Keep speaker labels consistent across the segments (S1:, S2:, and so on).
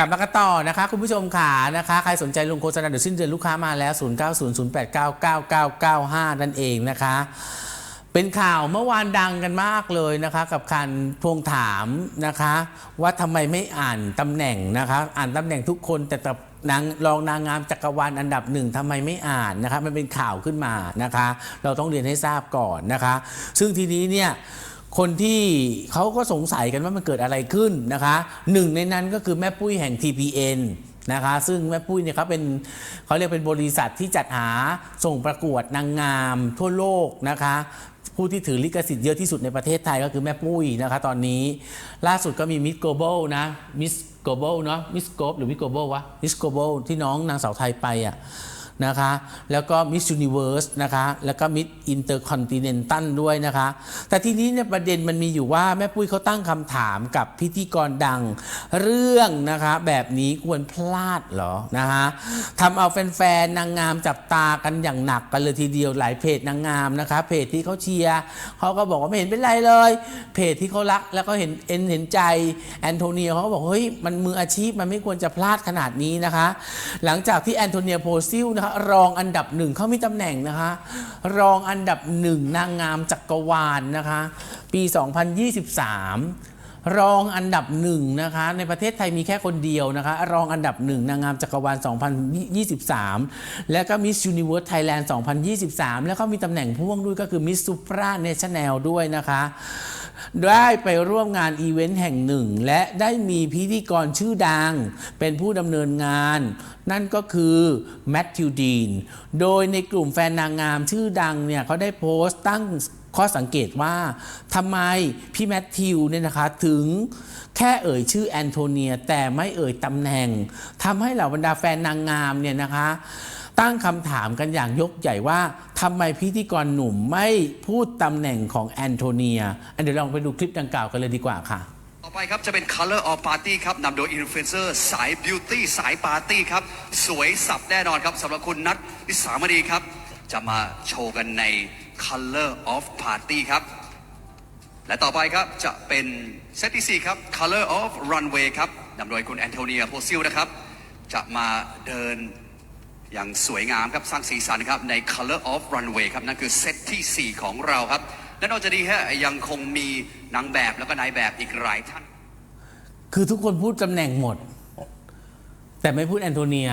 S1: กลับมากันต่อนะคะ คุณผู้ชมขานะคะ ใครสนใจลงโฆษณาเดี๋ยวสิ้นเดือนลูกค้ามาแล้ว 0900899995 นั่นเองนะคะ เป็นข่าวเมื่อวานดังกันมากเลยนะคะ กับการทวงถามนะคะ ว่าทำไมไม่อ่านตำแหน่งนะคะ อ่านตำแหน่งทุกคนแต่แต่นางรองนางงามจักรวาลอันดับหนึ่งทำไมไม่อ่านนะคะ มันเป็นข่าวขึ้นมานะคะ เราต้องเรียนให้ทราบก่อนนะคะ ซึ่งทีนี้เนี่ย คนที่เขาก็สงสัยกันว่ามันเกิดอะไรขึ้นนะคะหนึ่งในนั้นก็คือแม่ปุ้ยแห่ง TPN นะคะซึ่งแม่ปุ้ยเนี่ยเขาเป็นเขาเรียกเป็นบริษัทที่จัดหาส่งประกวดนางงามทั่วโลกนะคะผู้ที่ถือลิขสิทธิ์เยอะที่สุดในประเทศไทยก็คือแม่ปุ้ยนะคะตอนนี้ล่าสุดก็มีมิสโกลบอลนะมิสโกลบอลเนาะมิสโกลหรือมิสโกลบอลวะมิสโกลบอลที่น้องนางสาวไทยไปอะ นะคะ แล้วก็ Miss Universe นะคะ แล้วก็ Miss Intercontinental ด้วยนะคะ แต่ทีนี้เนี่ยประเด็นมันมีอยู่ว่าแม่ปุ้ยเขาตั้งคำถามกับพิธีกรดังเรื่องนะคะ แบบนี้ควรพลาดหรอนะคะทำเอาแฟนๆนางงามจับตากันอย่างหนักกันเลยทีเดียวหลายเพจนางงามนะคะ เพจที่เขาเชียร์เขาก็บอกว่าไม่เห็นเป็นไรเลย เพจที่เขารักแล้วก็เห็นเอ็นเห็นใจแอนโทเนียเขาก็บอกเฮ้ยมันมืออาชีพมันไม่ควรจะพลาดขนาดนี้นะคะ หลังจากที่แอนโทเนียโพซิลนะคะรองอันดับหนึ่งเขามีตำแหน่งนะคะ รองอันดับหนึ่งนางงามจักรวาลนะคะ ปี 2023 รองอันดับหนึ่งนะคะ ในประเทศไทยมีแค่คนเดียวนะคะ รองอันดับหนึ่งนางงามจักรวาล 2023 แล้วก็ Miss Universe Thailand 2023 แล้วก็มีตำแหน่งพ่วงด้วยก็คือ Miss Supra National ด้วยนะคะ ได้ไปร่วมงานอีเวนต์แห่งหนึ่ง และได้มีพิธีกรชื่อดัง เป็นผู้ดำเนินงาน นั่นก็คือแมทธิวดีน โดยในกลุ่มแฟนนางงามชื่อดังเนี่ยเขาได้โพสต์ตั้งข้อสังเกตว่าทำไมพี่แมทธิวเนี่ยนะคะถึงแค่เอ่ยชื่อแอนโทเนีย แต่ไม่เอ่ยตำแหน่งทำให้เหล่าบรรดาแฟนนางงามเนี่ยนะคะ ตั้งคำถามกันอย่างยกใหญ่ว่าทำไมพิธีกรหนุ่มไม่พูดตำแหน่งของแอนโทเนียเดี๋ยวลองไปดูคลิปดังกล่าวกันเลยดีกว่าค่ะ
S2: ต่อไปครับจะเป็น Color of Party ครับนำโดยอินฟลูเอนเซอร์สายบิวตี้สายปาร์ตี้ครับ สวยสับแน่นอนครับสำหรับคุณนัทวิสามณีครับ จะมาโชว์กันใน Color of Party ครับ และต่อไปครับจะเป็นเซตที่ 4 ครับ Color of Runway ครับนำโดยคุณแอนโทเนียโพซิลนะครับ จะมาเดิน อย่างสวยงามครับสร้างสีสันครับใน Color of Runway ครับ นั่นคือเซตทีสี่ 4 ของเราครับ และนอกจากนี้ฮะยังคงมีนางแบบแล้วก็นายแบบอีกหลายท่าน
S1: คือทุกคนพูดตำแหน่งหมด แต่ไม่พูดแอนโทเนีย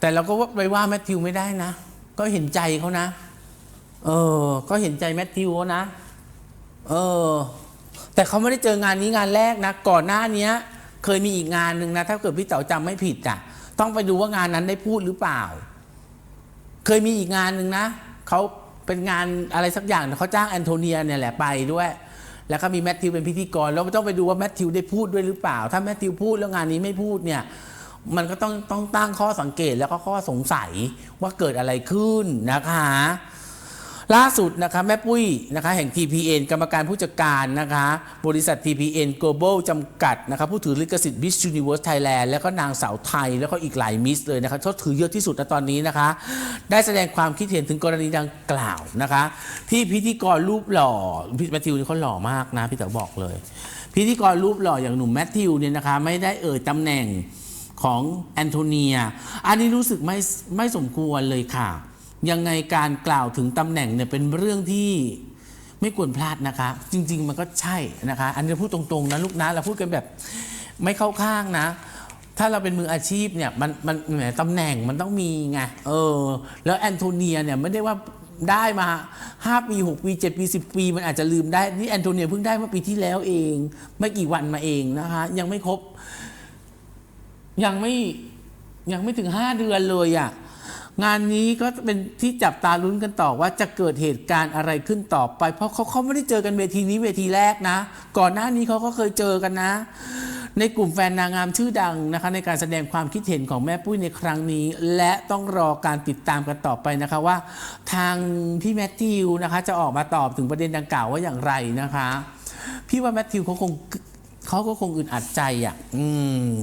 S1: แต่เราก็ไปว่าแมทธิวไม่ได้นะ ก็เห็นใจเขานะ เออ ก็เห็นใจแมทธิวนะ เออ แต่เขาไม่ได้เจองานนี้งานแรกนะ ก่อนหน้านี้เคยมีอีกงานหนึ่งนะ ถ้าเกิดพี่เต๋าจำไม่ผิดอะ ต้องไปดูว่างานนั้นได้พูดหรือเปล่า เคยมีอีกงานหนึ่งนะเขาเป็นงานอะไรสักอย่างเขาจ้างแอนโทเนียเนี่ยแหละไปด้วย แล้วก็มีแมทธิวเป็นพิธีกร แล้วต้องไปดูว่าแมทธิวได้พูดด้วยหรือเปล่า ถ้าแมทธิวพูดแล้วงานนี้ไม่พูดเนี่ยมันก็ต้องต้องตั้งข้อสังเกตแล้วก็ข้อสงสัยว่าเกิดอะไรขึ้นนะคะ ล่าสุดนะคะแม่ปุ้ยนะคะแห่ง TPN กรรมการผู้จัดการนะคะบริษัท TPN Global จำกัดนะคะผู้ถือลิขสิทธิ์ Miss Universe Thailand แล้วก็นางสาวไทย แล้วก็อีกหลายมิสเลยนะคะเขาถือเยอะที่สุดในตอนนี้นะคะ ได้แสดงความคิดเห็นถึงกรณีดังกล่าวนะคะ ที่พิธีกรรูปหล่อพี่แมทธิวนี่เขาหล่อมากนะพี่เต๋อบอกเลย พิธีกรรูปหล่ออย่างหนุ่มแมทธิวเนี่ยนะคะไม่ได้เอ่ยตำแหน่งของแอนโทเนีย อันนี้รู้สึกไม่ไม่สมควรเลยค่ะ ยังไงการกล่าวถึงตำแหน่งเนี่ยเป็นเรื่องที่ไม่ควรพลาดนะคะ จริง ๆ มันก็ใช่นะคะ อันนี้พูดตรงๆนะลูกนะเราพูดกันแบบไม่เข้าข้างนะถ้าเราเป็นมืออาชีพเนี่ยมันมันแหมตำแหน่งมันต้องมีไงเออ แล้วแอนโทเนียเนี่ยไม่ได้ว่าได้มา 5 ปี 6 ปี 7 ปี 10 ปี มันอาจจะลืมได้นี่แอนโทเนียเพิ่งได้เมื่อปีที่แล้วเอง ไม่กี่วันมาเองนะคะ ยังไม่ครบ ยังไม่ยังไม่ถึง 5 เดือนเลยอะ่ะ งานนี้ก็เป็นที่จับตาลุ้นกันต่อว่าจะเกิดเหตุการณ์อะไรขึ้นต่อไป เพราะเขาเขาไม่ได้เจอกันเวทีนี้เวทีแรกนะ ก่อนหน้านี้เขาก็เคยเจอกันนะ ในกลุ่มแฟนนางงามชื่อดังนะคะ ในการแสดงความคิดเห็นของแม่ปุ้ยในครั้งนี้ และต้องรอการติดตามกันต่อไปนะคะว่า ทางพี่แมทธิวนะคะ จะออกมาตอบถึงประเด็นดังกล่าวว่าอย่างไรนะคะ พี่ว่าแมทธิวเขาคงเขาก็คงอึดอัดใจอะ อืม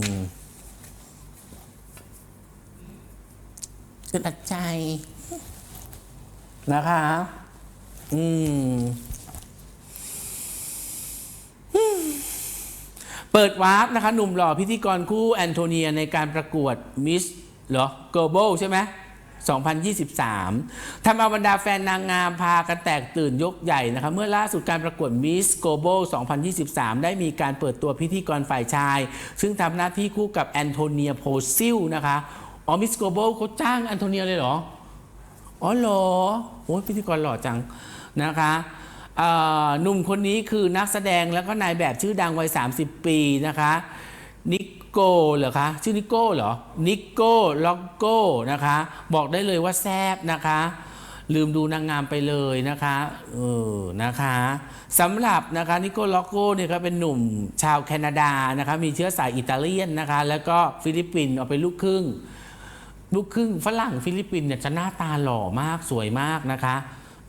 S1: อึดอัดใจนะคะ อืม เปิดวาร์ปนะคะ หนุ่มหล่อพิธีกรคู่แอนโทเนียในการประกวดมิสเหรอ global ใช่ไหม2023 ทำเอาบรรดาแฟนนางงามพากันแตกตื่นยกใหญ่นะคะ เมื่อล่าสุดการประกวด Miss Global 2023 ได้มีการเปิดตัวพิธีกรฝ่ายชาย ซึ่งทำหน้าที่คู่กับแอนโทเนียโพซิลนะคะ อ๋อ Miss Global เขาจ้างแอนโทเนียเลยเหรอ อ๋อเหรอโอ้ยพิธีกรหล่อจังนะคะหนุ่มคนนี้คือนักแสดงแล้วก็นายแบบชื่อดังวัย 30 ปีนะคะ นิโก้เหรอคะ ชื่อนิโก้เหรอ นิโก้ล็อกโก้นะคะ บอกได้เลยว่าแซบนะคะ ลืมดูนางงามไปเลยนะคะเออนะคะสำหรับนะคะนิโก้ล็อกโก้เนี่ยก็เป็นหนุ่มชาวแคนาดานะคะ มีเชื้อสายอิตาเลียนนะคะ แล้วก็ฟิลิปปินส์เอาเป็นลูกครึ่ง ลูกครึ่งฝรั่งฟิลิปปินส์เนี่ยจะหน้าตาหล่อมากสวยมากนะคะ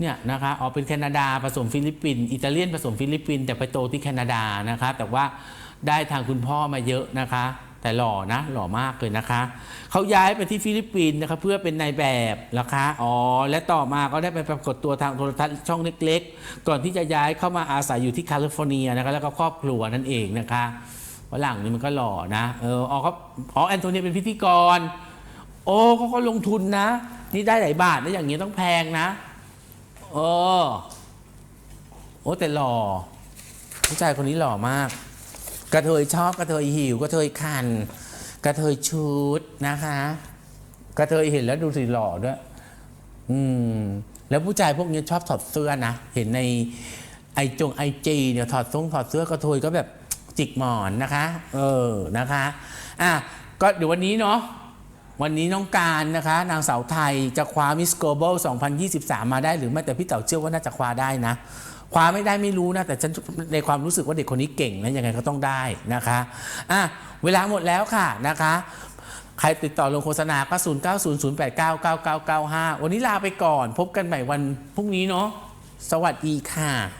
S1: เนี่ยนะคะออกเป็นแคนาดาผสมฟิลิปปินส์อิตาเลียนผสมฟิลิปปินส์แต่ไปโตที่แคนาดานะคะ แต่ว่าได้ทางคุณพ่อมาเยอะนะคะ แต่หล่อนะหล่อมากเลยนะคะเขาย้ายไปที่ฟิลิปปินส์นะคะเพื่อเป็นนายแบบนะคะอ๋อและต่อมาก็ได้ไปปรากฏตัวทางโทรทัศน์ช่องเล็ก ๆ ก่อนที่จะย้ายเข้ามาอาศัยอยู่ที่แคลิฟอร์เนียนะคะแล้วก็ครอบครัวนั่นเองนะคะฝรั่งนี่มันก็หล่อนะเอออ๋อเขาอ๋อแอนโทเนียเป็นพิธีกร อ้เขาก็ลงทุนนะ นี่ได้หลายบาทนะอย่างนี้ต้องแพงนะเออโอ้แต่หล่อผู้ชายคนนี้หล่อมาก กระเทยชอบกระเทยหิวกระเทยคัน กระเทยชุดนะคะ กระเทยเห็นแล้วดูสิหล่อด้วย อืม แล้วผู้ชายพวกนี้ชอบถอดเสื้อนะ เห็นในไอจงไอจีเนี่ยถอดทรงถอดเสื้อกระเทยก็แบบจิกหมอนนะคะ เออนะคะ อะก็เดี๋ยววันนี้เนาะ วันนี้น้องการนะคะ นางสาวไทยจะคว้ามิส Global 2023 มาได้หรือไม่แต่พี่เต๋าเชื่อว่าน่าจะคว้าได้นะคว้าไม่ได้ไม่รู้นะแต่ฉันในความรู้สึกว่าเด็กคนนี้เก่งนะยังไงก็ต้องได้นะคะอะเวลาหมดแล้วค่ะนะคะ ใครติดต่อลงโฆษณาก็ 0 9 0 0 8 9 9 9 9 5 วันนี้ลาไปก่อน พบกันใหม่วันพรุ่งนี้เนาะสวัสดีค่ะ